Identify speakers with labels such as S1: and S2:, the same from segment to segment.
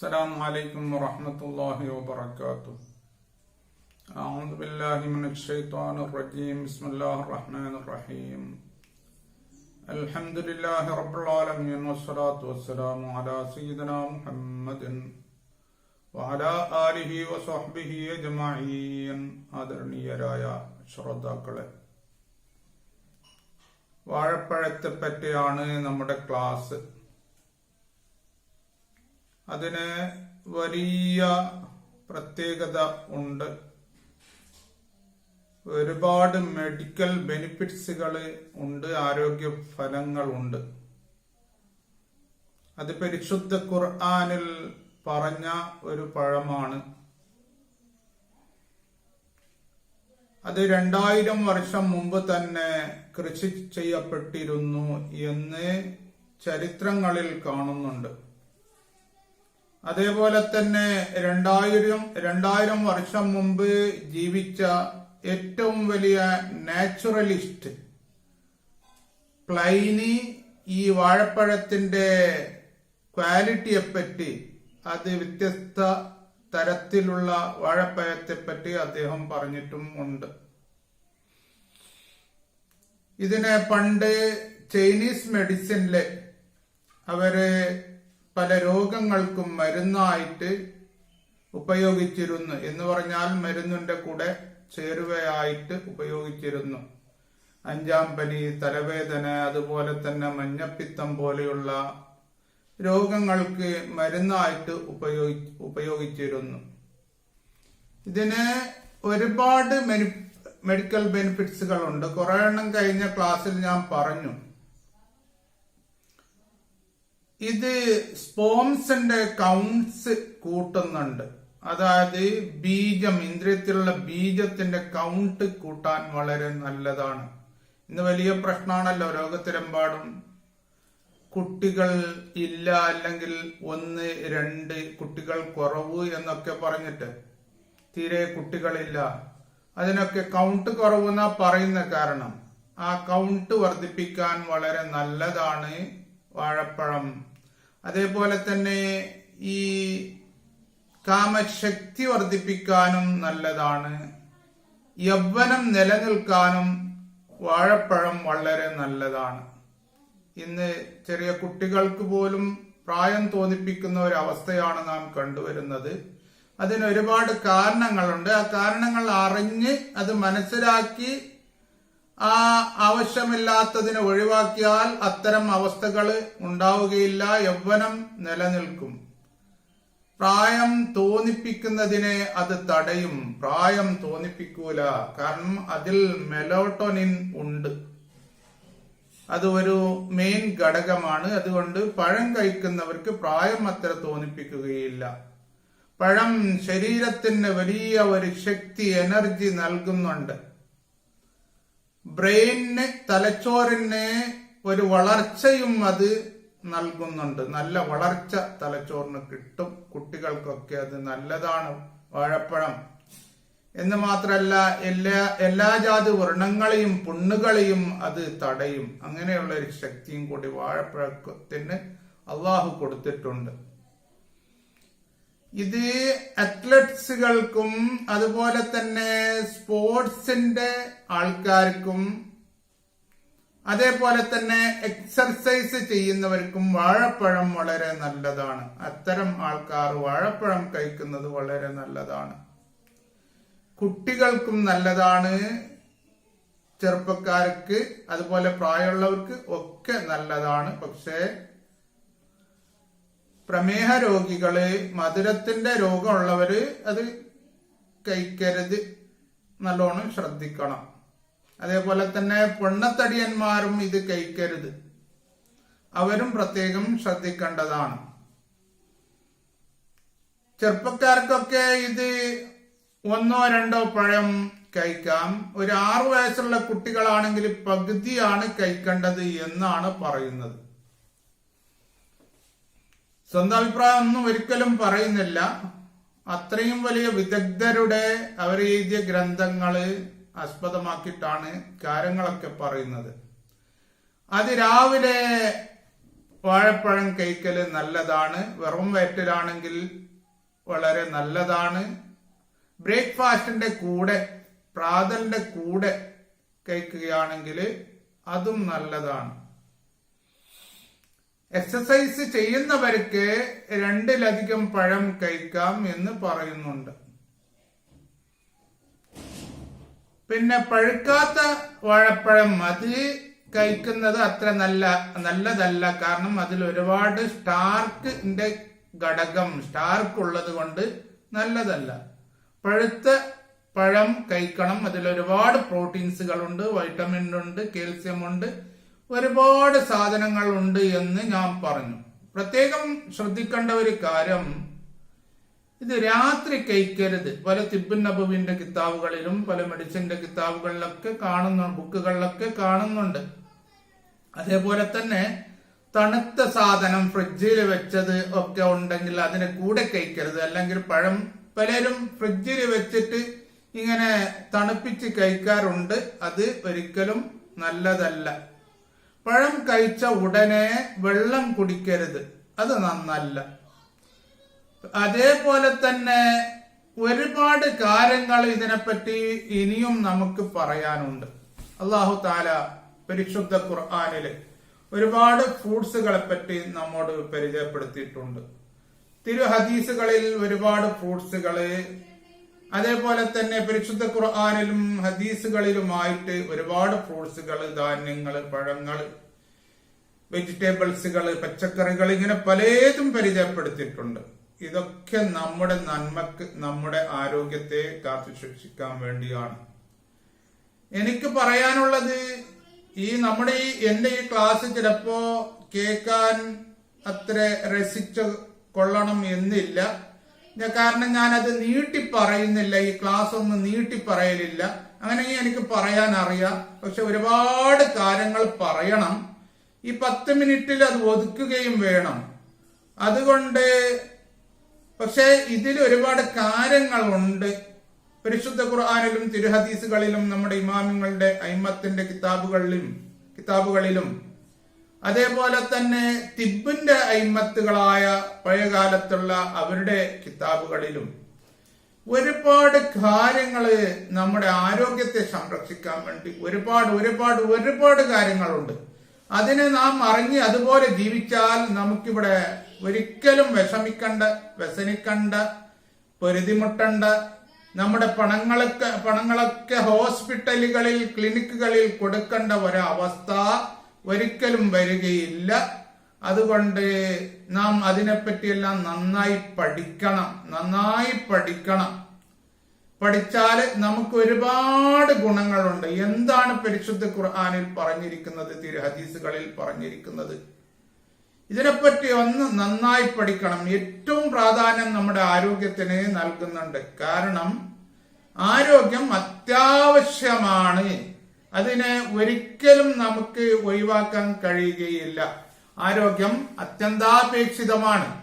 S1: السلام عليكم ورحمة الله وبركاته أعوذ بالله من الشيطان الرجيم بسم الله الرحمن الرحيم الحمد لله رب العالمين والصلاة والسلام على سيدنا محمد وعلى آله وصحبه أجمعين ആദരണീയരായ ശ്രോതാക്കളെ വാഴപ്പഴത്തെ പറ്റിയാണ് നമ്മുടെ ക്ലാസ് അതിന് വലിയ പ്രത്യേകത ഉണ്ട്. ഒരുപാട് മെഡിക്കൽ ബെനിഫിറ്റ്സുകൾ ഉണ്ട് ആരോഗ്യ ഫലങ്ങളുണ്ട് അത് പരിശുദ്ധ ഖുർആാനിൽ പറഞ്ഞ ഒരു പഴമാണ്. അത് രണ്ടായിരം വർഷം മുമ്പ് തന്നെ കൃഷി ചെയ്യപ്പെട്ടിരുന്നു എന്ന് ചരിത്രങ്ങളിൽ കാണുന്നുണ്ട്. അതേപോലെ തന്നെ രണ്ടായിരം രണ്ടായിരം വർഷം മുമ്പ് ജീവിച്ച ഏറ്റവും വലിയ നാച്ചുറലിസ്റ്റ് പ്ലൈനി ഈ വാഴപ്പഴത്തിന്റെ ക്വാളിറ്റിയെപ്പറ്റി അത് വ്യത്യസ്ത തരത്തിലുള്ള വാഴപ്പഴത്തെ പറ്റി അദ്ദേഹം പറഞ്ഞിട്ടും ഉണ്ട്. ഇതിനെ പണ്ട് ചൈനീസ് മെഡിസിനിൽ അവർ പല രോഗങ്ങൾക്കും മരുന്നായിട്ട് ഉപയോഗിച്ചിരുന്നു. എന്ന് പറഞ്ഞാൽ മരുന്നിന്റെ കൂടെ ചേരുവയായിട്ട് ഉപയോഗിച്ചിരുന്നു. അഞ്ചാം പനി തലവേദന അതുപോലെ തന്നെ മഞ്ഞപ്പിത്തം പോലെയുള്ള രോഗങ്ങൾക്ക് മരുന്നായിട്ട് ഉപയോഗി ഉപയോഗിച്ചിരുന്നു. ഇതിന് ഒരുപാട് മെഡിക്കൽ ബെനിഫിറ്റ്സുകൾ ഉണ്ട് കുറെ എണ്ണം കഴിഞ്ഞ ക്ലാസ്സിൽ ഞാൻ പറഞ്ഞു. ഇത് സ്പോംസിന്റെ കൗണ്ട്സ് കൂട്ടുന്നുണ്ട്. അതായത് ബീജം ഇന്ദ്രിയത്തിലുള്ള ബീജത്തിന്റെ കൗണ്ട് കൂട്ടാൻ വളരെ നല്ലതാണ്. ഇന്ന് വലിയ പ്രശ്നമാണല്ലോ ലോകത്തിലെമ്പാടും കുട്ടികൾ ഇല്ല അല്ലെങ്കിൽ ഒന്ന് രണ്ട് കുട്ടികൾ കുറവ് എന്നൊക്കെ പറഞ്ഞിട്ട് തീരെ കുട്ടികളില്ല. അതിനൊക്കെ കൗണ്ട് കുറവെന്നാ പറയുന്ന കാരണം. ആ കൗണ്ട് വർദ്ധിപ്പിക്കാൻ വളരെ നല്ലതാണ്. വാഴപ്പഴം. അതേപോലെ തന്നെ ഈ കാമശക്തി വർദ്ധിപ്പിക്കാനും നല്ലതാണ്. യൗവനം നിലനിൽക്കാനും വാഴപ്പഴം വളരെ നല്ലതാണ്. ഇന്ന് ചെറിയ കുട്ടികൾക്ക് പോലും പ്രായം തോന്നിപ്പിക്കുന്ന ഒരു അവസ്ഥയാണ് നാം കണ്ടുവരുന്നത്. അതിന് ഒരുപാട് കാരണങ്ങളുണ്ട്. ആ കാരണങ്ങൾ അറിഞ്ഞ് അത് മനസ്സിലാക്കി ആ ആവശ്യമില്ലാത്തതിനെ ഒഴിവാക്കിയാൽ അത്തരം അവസ്ഥകൾ ഉണ്ടാവുകയില്ല യൗവനം നിലനിൽക്കും. പ്രായം തോന്നിപ്പിക്കുന്നതിനെ അത് തടയും. പ്രായം തോന്നിപ്പിക്കൂല. കാരണം അതിൽ മെലോട്ടോനിൻ ഉണ്ട്. അത് ഒരു മെയിൻ ഘടകമാണ്. അതുകൊണ്ട് പഴം കഴിക്കുന്നവർക്ക് പ്രായം അത്ര തോന്നിപ്പിക്കുകയില്ല. പഴം ശരീരത്തിന് വലിയ ഒരു ശക്തി എനർജി നൽകുന്നുണ്ട്. ബ്രെയിന് തലച്ചോറിന് ഒരു വളർച്ചയും അത് നൽകുന്നുണ്ട്. നല്ല വളർച്ച തലച്ചോറിന് കിട്ടും. കുട്ടികൾക്കൊക്കെ അത് നല്ലതാണ്. വാഴപ്പഴം. എന്ന് മാത്രമല്ല എല്ലാ എല്ലാ ജാതി വർണങ്ങളെയും പുണ്ണുകളെയും അത് തടയും. അങ്ങനെയുള്ള ഒരു ശക്തിയും കൂടി വാഴപ്പഴത്തിന് അള്ളാഹു കൊടുത്തിട്ടുണ്ട്. ഇത് അത്ലറ്റ്സുകൾക്കും അതുപോലെ തന്നെ സ്പോർട്സിന്റെ ആൾക്കാർക്കും അതേപോലെ തന്നെ എക്സർസൈസ് ചെയ്യുന്നവർക്കും വാഴപ്പഴം വളരെ നല്ലതാണ്. അത്തരം ആൾക്കാർ വാഴപ്പഴം കഴിക്കുന്നത് വളരെ നല്ലതാണ്. കുട്ടികൾക്കും നല്ലതാണ് ചെറുപ്പക്കാർക്ക് അതുപോലെ പ്രായമുള്ളവർക്ക് ഒക്കെ നല്ലതാണ്. പക്ഷേ പ്രമേഹ രോഗികൾ മധുരത്തിന്റെ രോഗമുള്ളവര് അത് കഴിക്കരുത്. നല്ലോണം ശ്രദ്ധിക്കണം. അതേപോലെ തന്നെ പൊണ്ണത്തടിയന്മാരും ഇത് കഴിക്കരുത്. അവരും പ്രത്യേകം ശ്രദ്ധിക്കേണ്ടതാണ്. ചെറുപ്പക്കാർക്കൊക്കെ ഇത് ഒന്നോ രണ്ടോ പഴം കഴിക്കാം. ഒരു ആറു വയസ്സുള്ള കുട്ടികളാണെങ്കിൽ പകുതിയാണ് കഴിക്കേണ്ടത് എന്നാണ് പറയുന്നത്. സ്വന്തം അഭിപ്രായം ഒന്നും ഒരിക്കലും പറയുന്നില്ല. അത്രയും വലിയ വിദഗ്ധരുടെ അവർ എഴുതിയ ഗ്രന്ഥങ്ങൾ ആസ്പദമാക്കിയിട്ടാണ് കാര്യങ്ങളൊക്കെ പറയുന്നത്. അത് രാവിലെ വാഴപ്പഴം കഴിക്കൽ നല്ലതാണ്. വെറും വയറ്റിലാണെങ്കിൽ വളരെ നല്ലതാണ്. ബ്രേക്ക്ഫാസ്റ്റിന്റെ കൂടെ പ്രാതലിന്റെ കൂടെ കഴിക്കുകയാണെങ്കിൽ അതും നല്ലതാണ്. എക്സസൈസ് ചെയ്യുന്നവർക്ക് രണ്ടിലധികം പഴം കഴിക്കാം എന്ന് പറയുന്നുണ്ട്. പിന്നെ പഴുക്കാത്ത വാഴപ്പഴം അത് കഴിക്കുന്നത് അത്ര നല്ല നല്ലതല്ല. കാരണം അതിൽ ഒരുപാട് സ്റ്റാർക്കിന്റെ ഘടകം സ്റ്റാർക്ക് ഉള്ളത് കൊണ്ട് നല്ലതല്ല. പഴുത്ത പഴം കഴിക്കണം. അതിൽ ഒരുപാട് പ്രോട്ടീൻസുകളുണ്ട് വൈറ്റമിൻ ഉണ്ട് കാൽസ്യം ഉണ്ട്. ഒരുപാട് സാധനങ്ങൾ ഉണ്ട് എന്ന് ഞാൻ പറഞ്ഞു. പ്രത്യേകം ശ്രദ്ധിക്കേണ്ട ഒരു കാര്യം ഇത് രാത്രി കഴിക്കരുത്. പല തിബിൻ നബുവിന്റെ കിതാബുകളിലും പല മെഡിസിന്റെ കിതാബുകളിലൊക്കെ കാണുന്നു ബുക്കുകളിലൊക്കെ കാണുന്നുണ്ട്. അതേപോലെ തന്നെ തണുത്ത സാധനം ഫ്രിഡ്ജിൽ വെച്ചത് ഒക്കെ ഉണ്ടെങ്കിൽ അതിനെ കൂടെ കഴിക്കരുത്. അല്ലെങ്കിൽ പഴം പലരും ഫ്രിഡ്ജിൽ വെച്ചിട്ട് ഇങ്ങനെ തണുപ്പിച്ച് കഴിക്കാറുണ്ട്. അത് ഒരിക്കലും നല്ലതല്ല. പഴം കഴിച്ച ഉടനെ വെള്ളം കുടിക്കരുത്. അത് നന്നല്ല. അതേപോലെ തന്നെ ഒരുപാട് കാര്യങ്ങൾ ഇതിനെപ്പറ്റി ഇനിയും നമുക്ക് പറയാനുണ്ട്. അള്ളാഹു താല പരിശുദ്ധ ഖുർആാനിൽ ഒരുപാട് ഫ്രൂട്ട്സുകളെ പറ്റി നമ്മോട് പരിചയപ്പെടുത്തിയിട്ടുണ്ട്. തിരു ഹദീസുകളിൽ ഒരുപാട് ഫ്രൂട്ട്സുകൾ അതേപോലെ തന്നെ പരിശുദ്ധ ഖുർആാനിലും ഹദീസുകളിലുമായിട്ട് ഒരുപാട് ഫ്രൂട്ട്സുകൾ ധാന്യങ്ങൾ പഴങ്ങൾ വെജിറ്റബിൾസുകൾ പച്ചക്കറികൾ ഇങ്ങനെ പലതും പരിചയപ്പെടുത്തിയിട്ടുണ്ട്. ഇതൊക്കെ നമ്മുടെ നന്മക്ക് നമ്മുടെ ആരോഗ്യത്തെ കാത്തു സൂക്ഷിക്കാൻ വേണ്ടിയാണ്. എനിക്ക് പറയാനുള്ളത് ഈ നമ്മുടെ ഈ എന്റെ ഈ ക്ലാസ് ചിലപ്പോ കേൾക്കാൻ അത്ര രസിച്ച് കൊള്ളണം എന്നില്ല. കാരണം ഞാനത് നീട്ടി പറയുന്നില്ല ഈ ക്ലാസ് ഒന്നും നീട്ടി പറയലില്ല അങ്ങനെ എനിക്ക് പറയാൻ അറിയാം പക്ഷെ ഒരുപാട് കാര്യങ്ങൾ പറയണം. ഈ പത്ത് മിനിറ്റിൽ അത് ഒതുക്കുകയും വേണം. അതുകൊണ്ട് പക്ഷെ ഇതിൽ ഒരുപാട് കാര്യങ്ങളുണ്ട്. പരിശുദ്ധ ഖുർആാനിലും തിരുഹദീസുകളിലും നമ്മുടെ ഇമാമിങ്ങളുടെ അയിമത്തിന്റെ കിതാബുകളിലും കിതാബുകളിലും അതേപോലെ തന്നെ തിബിന്റെ അയിമത്തുകളായ പഴയകാലത്തുള്ള അവരുടെ കിതാബുകളിലും ഒരുപാട് കാര്യങ്ങൾ നമ്മുടെ ആരോഗ്യത്തെ സംരക്ഷിക്കാൻ വേണ്ടി ഒരുപാട് ഒരുപാട് ഒരുപാട് കാര്യങ്ങളുണ്ട്. അതിനെ നാം അറിഞ്ഞ് അതുപോലെ ജീവിച്ചാൽ നമുക്കിവിടെ ഒരിക്കലും വിഷമിക്കണ്ട വ്യസനിക്കണ്ട പൊരുതിമുട്ടണ്ട. നമ്മുടെ പണങ്ങളൊക്കെ പണങ്ങളൊക്കെ ഹോസ്പിറ്റലുകളിൽ ക്ലിനിക്കുകളിൽ കൊടുക്കേണ്ട ഒരവസ്ഥ ഒരിക്കലും വരികയില്ല. അതുകൊണ്ട് നാം അതിനെപ്പറ്റിയെല്ലാം നന്നായി പഠിക്കണം. നന്നായി പഠിക്കണം. പഠിച്ചാൽ നമുക്ക് ഒരുപാട് ഗുണങ്ങളുണ്ട്. എന്താണ് പരിശുദ്ധ ഖുർആാനിൽ പറഞ്ഞിരിക്കുന്നത് തിരു ഹദീസുകളിൽ പറഞ്ഞിരിക്കുന്നത്? ഇതിനെപ്പറ്റി ഒന്ന് നന്നായി പഠിക്കണം. ഏറ്റവും പ്രാധാന്യം നമ്മുടെ ആരോഗ്യത്തിന് നൽകുന്നുണ്ട്. കാരണം ആരോഗ്യം അത്യാവശ്യമാണ്. അതിനെ ഒരിക്കലും നമുക്ക് ഒഴിവാക്കാൻ കഴിയുകയില്ല. ആരോഗ്യം അത്യന്താപേക്ഷിതമാണ്.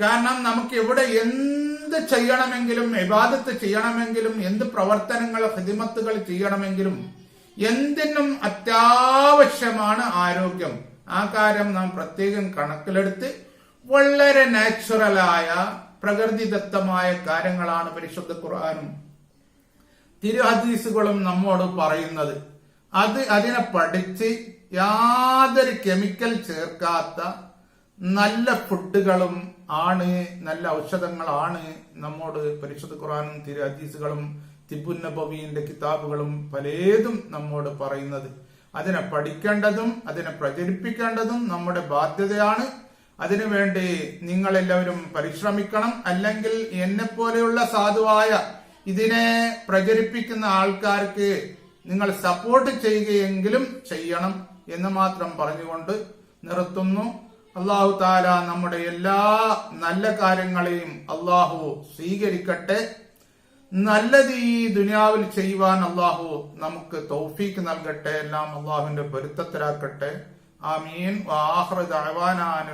S1: കാരണം നമുക്ക് എവിടെ എന്ത് ചെയ്യണമെങ്കിലും വിവാദത്ത് ചെയ്യണമെങ്കിലും എന്ത് പ്രവർത്തനങ്ങൾ ഹിദിമത്തുകൾ ചെയ്യണമെങ്കിലും എന്തിനും അത്യാവശ്യമാണ് ആരോഗ്യം. ആ കാര്യം നാം പ്രത്യേകം കണക്കിലെടുത്ത് വളരെ നാച്ചുറലായ പ്രകൃതിദത്തമായ കാര്യങ്ങളാണ് പരിശുദ്ധ ഖുർആാനും തിരു ഹദീസുകളും നമ്മോട് പറയുന്നത് അത് അതിനെ പഠിച്ച് യാതൊരു കെമിക്കൽ ചേർക്കാത്ത നല്ല ഫുഡുകളും ആണ് നല്ല ഔഷധങ്ങളാണ് നമ്മോട് പരിശുദ്ധ ഖുറാനും തിരു ഹദീസുകളും തിബുന്നബവിന്റെ കിതാബുകളും പലതും നമ്മോട് പറയുന്നത്. അതിനെ പഠിക്കേണ്ടതും അതിനെ പ്രചരിപ്പിക്കേണ്ടതും നമ്മുടെ ബാധ്യതയാണ്. അതിനുവേണ്ടി നിങ്ങളെല്ലാവരും പരിശ്രമിക്കണം. അല്ലെങ്കിൽ എന്നെ പോലെയുള്ള സാധുവായ ഇതിനെ പ്രചരിപ്പിക്കുന്ന ആൾക്കാർക്ക് നിങ്ങൾ സപ്പോർട്ട് ചെയ്യുകയെങ്കിലും ചെയ്യണം എന്ന് മാത്രം പറഞ്ഞുകൊണ്ട് നിർത്തുന്നു. അള്ളാഹു താല നമ്മുടെ എല്ലാ നല്ല കാര്യങ്ങളെയും അള്ളാഹു സ്വീകരിക്കട്ടെ. നല്ലത് ഈ ദുനിയാവിൽ ചെയ്യുവാൻ അള്ളാഹു നമുക്ക് തൗഫീക്ക് നൽകട്ടെ. എല്ലാം അള്ളാഹുവിന്റെ പൊരുത്തത്തിലാക്കട്ടെ. ആമീൻ.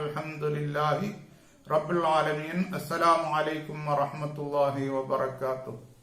S1: അൽഹംദുലില്ലാഹി റബ്ബുൽ ആലമീൻ. അസ്സലാമു അലൈക്കും വറഹ്മത്തുള്ളാഹി വബറകാതുഹു.